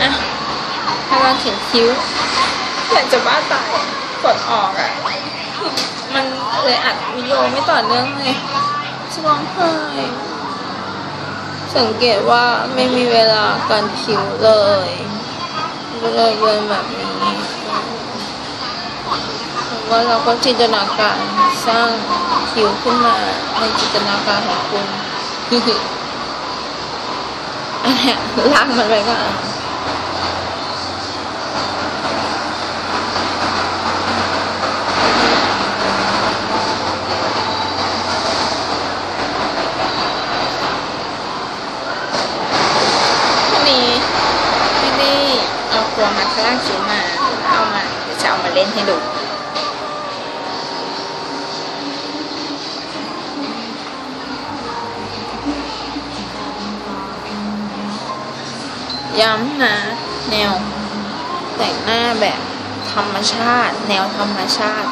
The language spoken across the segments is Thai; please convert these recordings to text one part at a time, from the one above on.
อะถ้าเราเขียนคิ้วอยากจะบ้าตายกดออกอะ มันเลยอัดวิดีโอไม่ต่อเนื่องเลยจะร้องไห้สังเกตว่าไม่มีเวลาการคิ้วเลยเลยเดินแบบนี้ว่าเราก็จินตนาการสร้างคิ้วขึ้นมาในจินตนาการของคุณอันนี้ลากมันไปก่อนวันนี้พี่นี่เอา ตัวมาคล่างคิ้วมา เอามาเดี๋ยวจะเอามาเล่นให้ดูย้ำนะแนว แต่งหน้าแบบธรรมชาติ แนวธรรมชาติ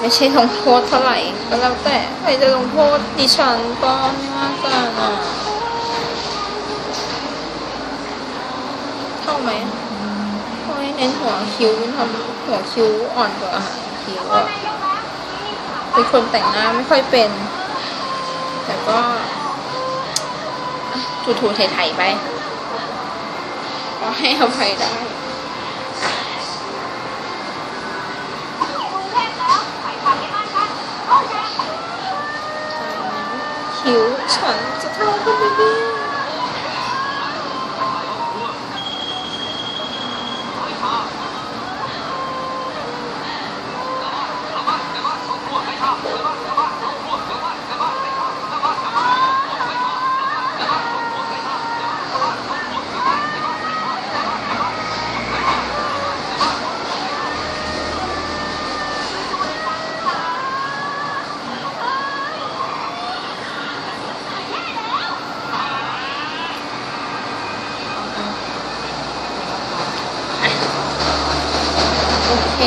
ไม่ใช่ลงโทษเท่าไหร่ ก็แล้วแต่ใครจะลงโทษดิฉันก็ไม่ว่ากันอะเท่าไหม เน้นหัวคิ้วทำหัวคิ้วอ่อนกว่าหางคิ้วอะเป็นคนแต่งหน้าไม่ค่อยเป็น แต่ก็อะถูๆไถๆไปก็ให้อภัยได้คิ้วฉันจะเท่ากันไหมเนี่ย โอเค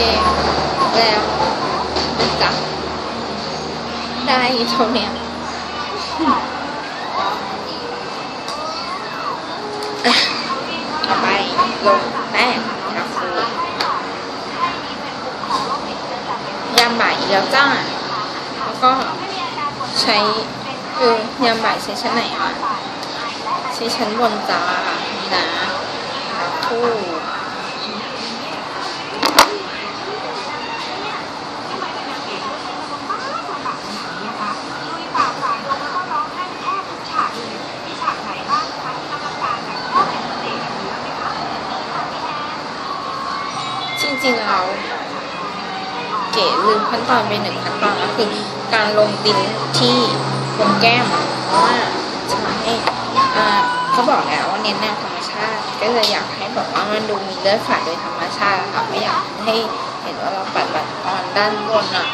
แล้วจับได้เท่านี้ต่อไปลงแป้งทาฟูยำบ่ายแล้วจ้า แล้วก็ใช้เออยำบ่ายใช้ชั้นไหนอะใช้ชั้นบนจ้านี่นะทาฟู จริงๆแล้วเก๋ลืมขั้นตอนไปหนึ่งขั้นตอนก็คือการลงติ้นที่บนแก้ม เพราะว่าจะทำให้อ่าเขาบอกแล้วว่าเน้นแนวธรรมชาติ ก็เลยอยากให้แบบว่ามันดูมีเลือดฝาดโดยธรรมชาติอะค่ะไม่อยากให้เห็นว่าเราปัดปัดอ่อนด้านบนอะ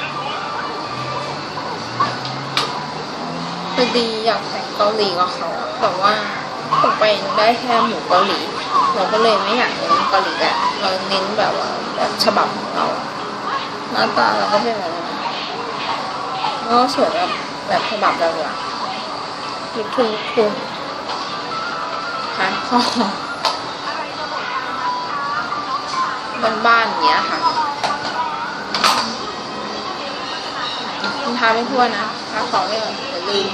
พอดีอยากแต่งเกาหลีกับเขาอะแต่ว่าผมไปได้แค่หมูเกาหลี เราก็เลยไม่อยากเน้นเกาหลีแบบเราเน้นแบบว่าแบบฉบับของเราหน้าตาเราก็เป็นแบบนั้นก็สวยแบบแบบฉบับเราอะลูกทุ่งลูกทุ่งฮะพ่อบ้านๆอย่างเงี้ยค่ะคุณทาไม่ทั่วนะทาของไม่ก่อนเดี๋ยวลืม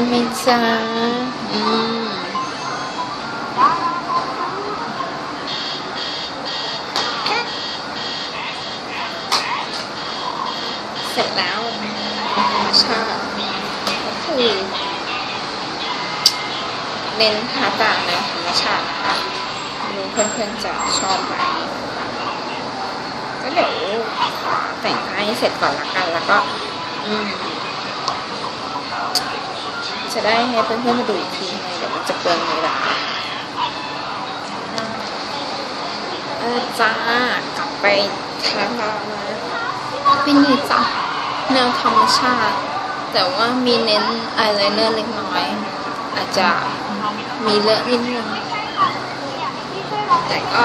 กันไหมจ๊ะอืมเสร็จแล้วชาติก็คือเน้นทาตาในธรรมชาตินะคะไม่รู้เพื่อนๆจะชอบไหมก็เดี๋ยวแต่งหน้าให้เสร็จก่อนละกัน แล้วก็ อือืม จะได้ให้เพื่อนๆมาดูอีกทีไงเดี๋ยวมันจะเปลืองเวลาเออจ้ากลับไปทางวินิจจ้ะแนวธรรมชาติ แต่ว่ามีเน้นอายไลเนอร์เล็กน้อย อาจจะมีเลอะนิดนึงแต่ก็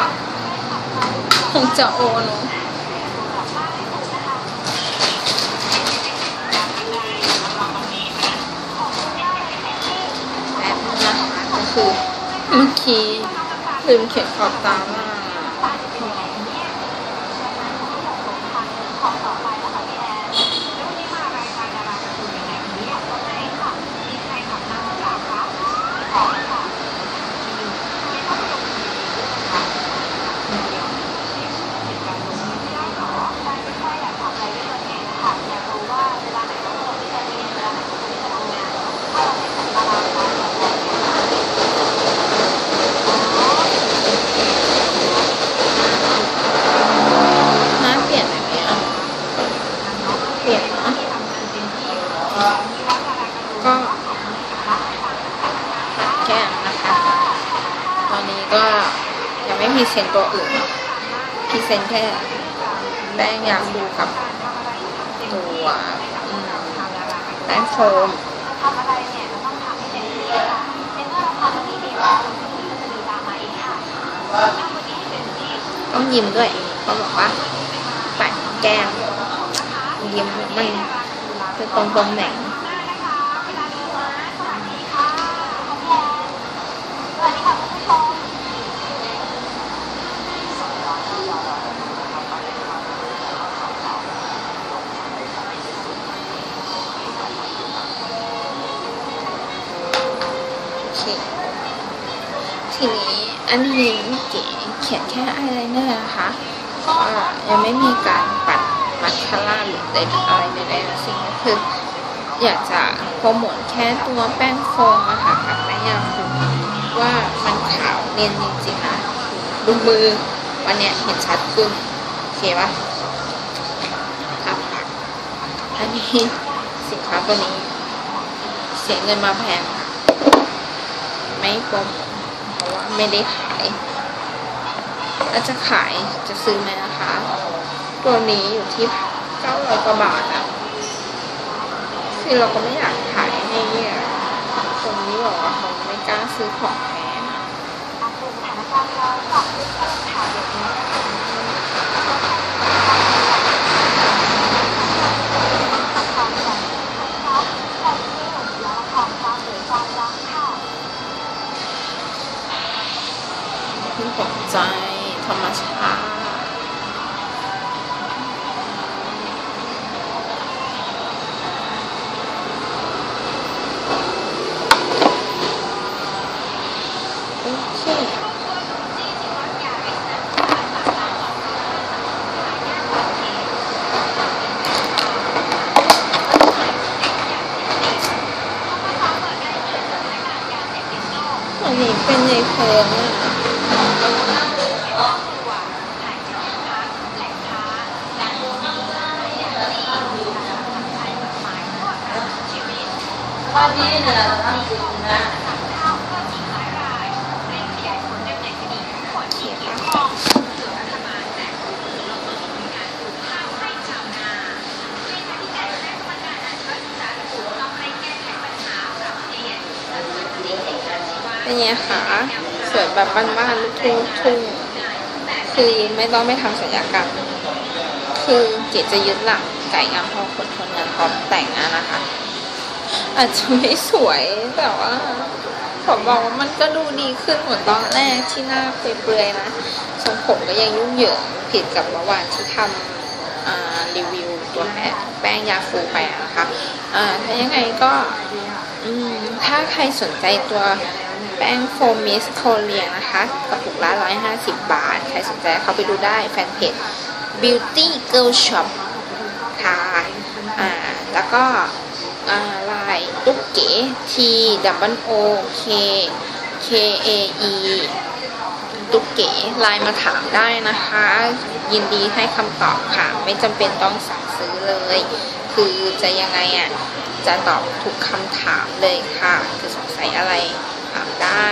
คงจะโอเนอะแป๊บนึงนะ คือเมื่อกี้ลืมเขียนขอบตามาน้าเปลี่ยนไหมอะเปลี่ยนนะก็แก้มนะคะ ตอนนี้ก็ยังไม่มี เซนตัวอื่นพรีเซนแค่แป้งยาคูกับตัวแป้งโฟมต้องยิ้มด้วยเขาบอกว่าปัดแก้มยิ้มมันเป็นตรงตรงไหนงโอเค ทีนี้ อันนี้เก๋เขียนแค่อายไลเนอร์นะคะเพราะว่ายังไม่มีการปัดมัสคาร่าหรืออะไรอะไรใดๆทั้งสิ้นก็คืออยากจะโปรโมทแค่ตัวแป้งโฟมอะค่ะกับแป้งยาคูว่ามันขาวเนียนจริงๆนะดูมือวันเนี้ยเห็นชัดขึ้นโอเคปะครับอันนี้สินค้าตัวนี้ เสียเงินมาแพงไม่โปรโมท ไม่ได้ขายถ้าจะขายจะซื้อไหมนะคะ ตัวนี้อยู่ที่เก้าร้อยกว่าบาทอะคือเราก็ไม่อยากขายให้เนี่ยคนนี้บอกว่าเขาไม่กล้าซื้อของแพงอะเพิ่งตก ใจธรรมชาติโอเคอันนี้เป็นในเพลิงอะ เนี่ยเราทำจริงนะเป็นไงคะสวยแบบบ้านๆลูกทุ่งทุ่งคือไม่ต้องไปทำศัลยกรรมคือเกดจะยึดหลักไก่งามพอคนทนงานพร้อมแต่งานนะคะ อาจจะไม่สวยแต่ว่าผมบอกว่ามันก็ดูดีขึ้นเหมือนตอนแรกที่หน้าเปลือยๆนะทรงผมก็ยังยุ่งเหยิงผิดกับเมื่อวานที่ทำรีวิวตัวแป้งแป้งยาฟูไปนะคะอ่าถ้ายังไงก็ถ้าใครสนใจตัวแป้งโฟมมิสโคเลียนะคะกระปุกละ 150 บาท ใครสนใจเข้าไปดูได้แฟนเพจ Beauty Girl Shop ค่ะ อ่า แล้วก็ อ่า ตุ๊กเก๋ T W O K K A E ตุ๊กเก๋ไลน์มาถามได้นะคะ ยินดีให้คำตอบค่ะ ไม่จำเป็นต้องสั่งซื้อเลย คือจะยังไงอะ จะตอบทุกคำถามเลยค่ะ คือสงสัยอะไรถามได้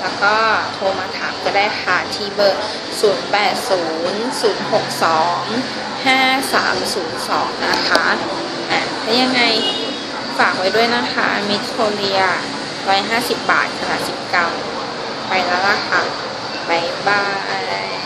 แล้วก็โทรมาถามก็ได้ค่ะ ที่เบอร์ 0800625302 นะคะอะถ้ายังไง ฝากไว้ด้วยนะคะมิโทเรีย150 บาทขนาด10กรัมไปแล้วล่ะค่ะบายบาย